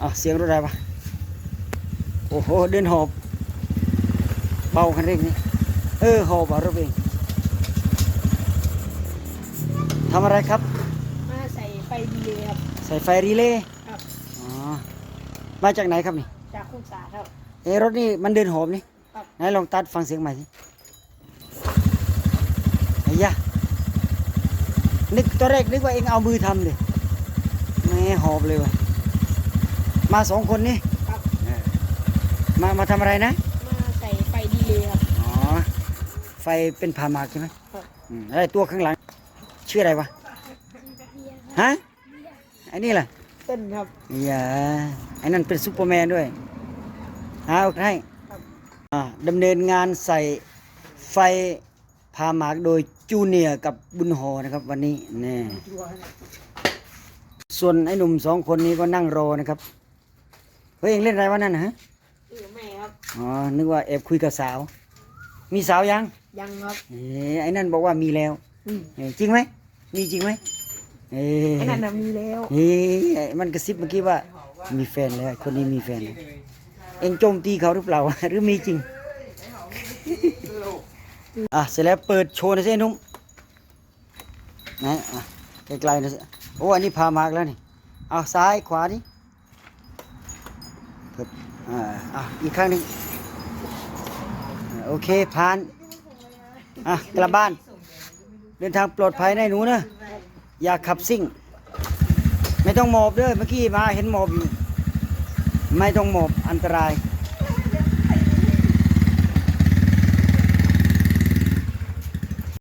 อะเสียงรถอะไรวะโอ้โหเดินหอบ เบาคันเร่งนี่เออหอบอะรถเองทำอะไรครับ มาใส่ไฟดีเลยครับ ใส่ไฟรีเลย์ครับ อ๋อ มาจากไหนครับนี่ จากคุกษาครับ เอะรถนี่มันเดินหอบนี่ครับ ไหนลองตัดฟังเสียงใหม่สิไอ้ยะนึกตอนแรกนึกว่าเองเอามือทำเลยแม่หอบเลยว่ะ มาสองคนนี่ครับ เออมามาทำอะไรนะ มาใส่ไฟดีเลยครับ อ๋อ ไฟเป็นพามากใช่ไหมครับ อืมอะไรตัวข้างหลัง ชื่ออะไรวะ ฮะไอ้นี่ล่ะเต้นครับ อย่าไอ้นั่นเป็นซูเปอร์แมนด้วยหาเอาให้ครับ อ่าดำเนินงานใส่ไฟพาหมากโดยจูเนียร์กับบุญหอนะครับ วันนี้แน่ส่วนไอ้หนุ่มสองคนนี้ก็นั่งรอนะครับ เฮ้ยเองเล่นอะไรวะนั่นนะฮะหรือไม่ครับ อ๋อนึกว่าแอบคุยกับสาว มีสาวยังยังครับเอ้ไอ้นั่นบอกว่ามีแล้วอืมเอ้จริงไหมมีจริงไหมเอ้ไอ้นั่นน่ะมีแล้วเอ้ไอ้มันกระซิบเมื่อกี้ว่า มีแฟนแล้วคนนี้มีแฟนแล้วเอ็งโจมตีเขาหรือเปล่า หรือมีจริง อะเสร็จแล้วเปิดโชว์หนะสิไอ้นุ่มไหนอะไกลๆหนะสิโอ้อันนี้พามากแล้วนี่เอาซ้ายขวานี่ ครับอ่าอะอีกครั้งหนึ่งอะโอเคผ่านอะกลับบ้าน เดินทางปลอดภัยในะหนูนะ อย่าขับซิ่ง ไม่ต้องหมอบเด้อเมื่อกี้มาเห็นหมอบอยู่ ไม่ต้องหมอบอันตราย